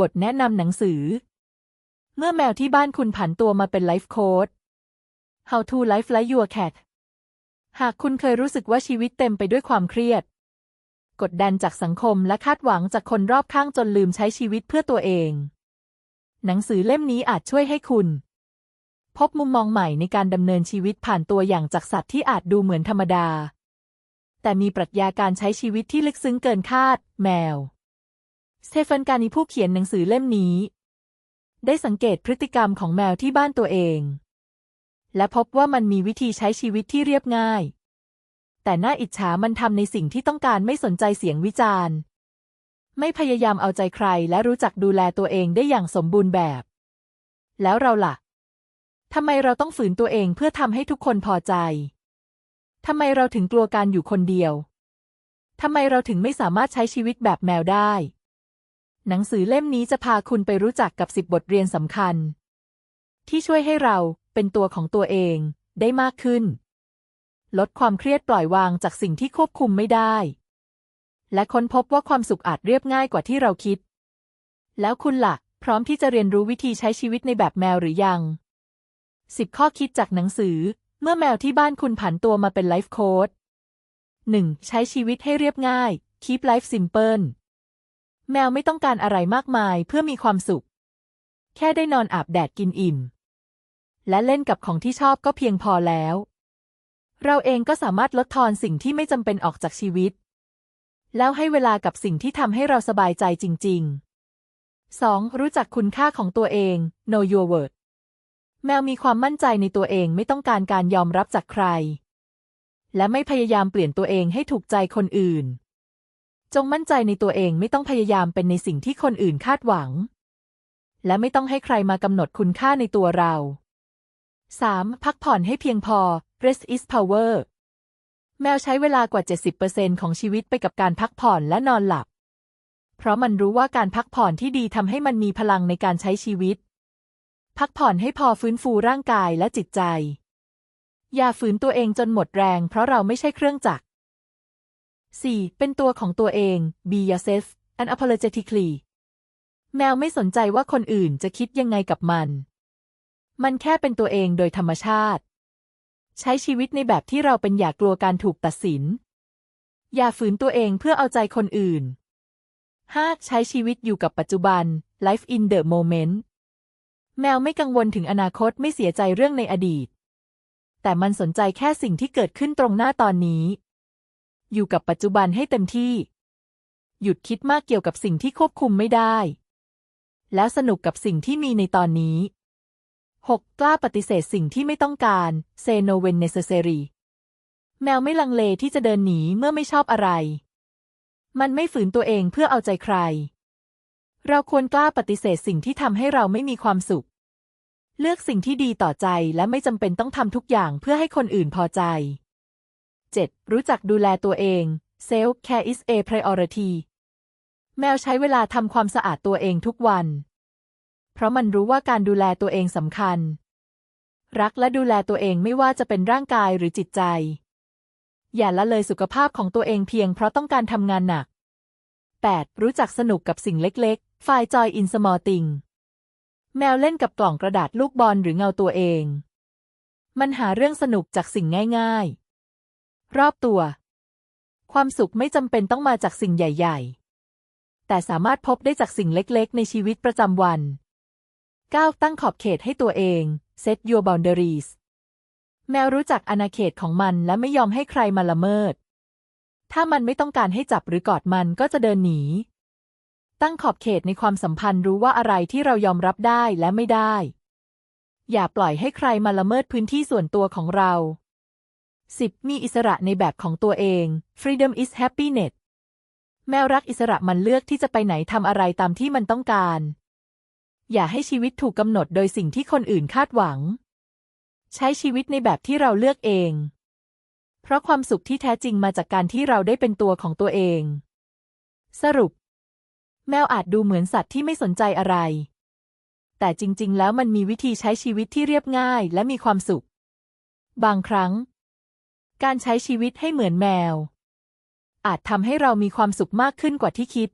บทแนะนำหนังสือ เมื่อแมวที่บ้านคุณผันตัวมาเป็นไลฟ์โค้ด How to Life Like Your Cat หากคุณเคยรู้สึกว่าชีวิตเต็มไปด้วยความเครียด กดดันจากสังคมและคาดหวังจากคนรอบข้างจนลืมใช้ชีวิตเพื่อตัวเอง หนังสือเล่มนี้อาจช่วยให้คุณ พบมุมมองใหม่ในการดำเนินชีวิตผ่านตัวอย่างจากสัตว์ที่อาจดูเหมือนธรรมดา แต่มีปรัชญาการใช้ชีวิตที่ลึกซึ้งเกินคาด แมว สเตฟานการีผู้เขียนหนังสือเล่มนี้ ได้สังเกตพฤติกรรมของแมวที่บ้านตัวเอง และพบว่ามันมีวิธีใช้ชีวิตที่เรียบง่าย แต่น่าอิจฉามันทำในสิ่งที่ต้องการไม่สนใจเสียงวิจารณ์ ไม่พยายามเอาใจใครและรู้จักดูแลตัวเองได้อย่างสมบูรณ์แบบ แล้วเราล่ะทำไมเราต้องฝืนตัวเองเพื่อทำให้ทุกคนพอใจทำไมเราถึงกลัวการอยู่คนเดียวทำไมเราถึงไม่สามารถใช้ชีวิตแบบแมวได้ หนังสือเล่มนี้จะพาคุณไปรู้จักกับสิบบทเรียนสำคัญ ที่ช่วยให้เราเป็นตัวของตัวเองได้มากขึ้น ลดความเครียดปล่อยวางจากสิ่งที่ควบคุมไม่ได้ และค้นพบว่าความสุขอาจเรียบง่ายกว่าที่เราคิด แล้วคุณละ่ะ พร้อมที่จะเรียนรู้วิธีใช้ชีวิตในแบบแมวหรือยังสิบข้อคิดจากหนังสือ เมื่อแมวที่บ้านคุณผันตัวมาเป็นไลฟ์โค้ดหนึ่งใช้ชีวิตให้เรียบง่าย keep life simple แมวไม่ต้องการอะไรมากมายเพื่อมีความสุข แค่ได้นอนอาบแดดกินอิ่ม และเล่นกับของที่ชอบก็เพียงพอแล้ว เราเองก็สามารถลดทอนสิ่งที่ไม่จำเป็นออกจากชีวิต แล้วให้เวลากับสิ่งที่ทำให้เราสบายใจจริง ๆ 2. รู้จักคุณค่าของตัวเอง know your worth แมวมีความมั่นใจในตัวเองไม่ต้องการการยอมรับจากใคร และไม่พยายามเปลี่ยนตัวเองให้ถูกใจคนอื่น จงมั่นใจในตัวเองไม่ต้องพยายามเป็นในสิ่งที่คนอื่นคาดหวัง และไม่ต้องให้ใครมากำหนดคุณค่าในตัวเรา 3. พักผ่อนให้เพียงพอ rest is power แมวใช้เวลากว่า 70%ของชีวิตไปกับการพักผ่อนและนอนหลับ เพราะมันรู้ว่าการพักผ่อนที่ดีทำให้มันมีพลังในการใช้ชีวิต พักผ่อนให้พอฟื้นฟูร่างกายและจิตใจ อย่าฝืนตัวเองจนหมดแรง เพราะเราไม่ใช่เครื่องจักร 4. เป็นตัวของตัวเอง be yourself unapologetically แมวไม่สนใจว่าคนอื่นจะคิดยังไงกับมัน มันแค่เป็นตัวเองโดยธรรมชาติ ใช้ชีวิตในแบบที่เราเป็นอย่ากลัวการถูกตัดสิน อย่าฝืนตัวเองเพื่อเอาใจคนอื่น 5. ใช้ชีวิตอยู่กับปัจจุบัน life in the moment แมวไม่กังวลถึงอนาคตไม่เสียใจเรื่องในอดีต แต่มันสนใจแค่สิ่งที่เกิดขึ้นตรงหน้าตอนนี้ อยู่กับปัจจุบันให้เต็มที่ หยุดคิดมากเกี่ยวกับสิ่งที่ควบคุมไม่ได้ แล้วสนุกกับสิ่งที่มีในตอนนี้ 6. กล้าปฏิเสธสิ่งที่ไม่ต้องการ say no when necessary แมวไม่ลังเลที่จะเดินหนีเมื่อไม่ชอบอะไร มันไม่ฝืนตัวเองเพื่อเอาใจใคร เราควรกล้าปฏิเสธสิ่งที่ทำให้เราไม่มีความสุข เลือกสิ่งที่ดีต่อใจและไม่จำเป็นต้องทำทุกอย่างเพื่อให้คนอื่นพอใจ 7. รู้จักดูแลตัวเอง self care is a priority แมวใช้เวลาทำความสะอาดตัวเองทุกวัน เพราะมันรู้ว่าการดูแลตัวเองสำคัญ รักและดูแลตัวเองไม่ว่าจะเป็นร่างกายหรือจิตใจ อย่าละเลยสุขภาพของตัวเองเพียงเพราะต้องการทำงานหนัก 8. รู้จักสนุกกับสิ่งเล็กๆ ฝ่ายจอยอินสมอลติงแมวเล่นกับกล่องกระดาษลูกบอลหรือเงาตัวเอง มันหาเรื่องสนุกจากสิ่งง่ายๆ รอบตัว ความสุขไม่จำเป็นต้องมาจากสิ่งใหญ่ ๆ แต่สามารถพบได้จากสิ่งเล็กๆ ในชีวิตประจำวัน 9. ตั้งขอบเขตให้ตัวเอง set your boundaries แมวรู้จักอาณาเขตของมันและไม่ยอมให้ใครมาละเมิด ถ้ามันไม่ต้องการให้จับหรือกอดมันก็จะเดินหนี ตั้งขอบเขตในความสัมพันธ์รู้ว่าอะไรที่เรายอมรับได้และไม่ได้ อย่าปล่อยให้ใครมาละเมิดพื้นที่ส่วนตัวของเรา 10. มีอิสระในแบบของตัวเอง freedom is happiness แมวรักอิสระมันเลือกที่จะไปไหนทำอะไรตามที่มันต้องการ อย่าให้ชีวิตถูกกำหนดโดยสิ่งที่คนอื่นคาดหวัง ใช้ชีวิตในแบบที่เราเลือกเอง เพราะความสุขที่แท้จริงมาจากการที่เราได้เป็นตัวของตัวเอง สรุป แมวอาจดูเหมือนสัตว์ที่ไม่สนใจอะไร แต่จริง ๆ แล้วมันมีวิธีใช้ชีวิตที่เรียบง่ายและมีความสุข บางครั้ง การใช้ชีวิตให้เหมือนแมว อาจทำให้เรามีความสุขมากขึ้นกว่าที่คิด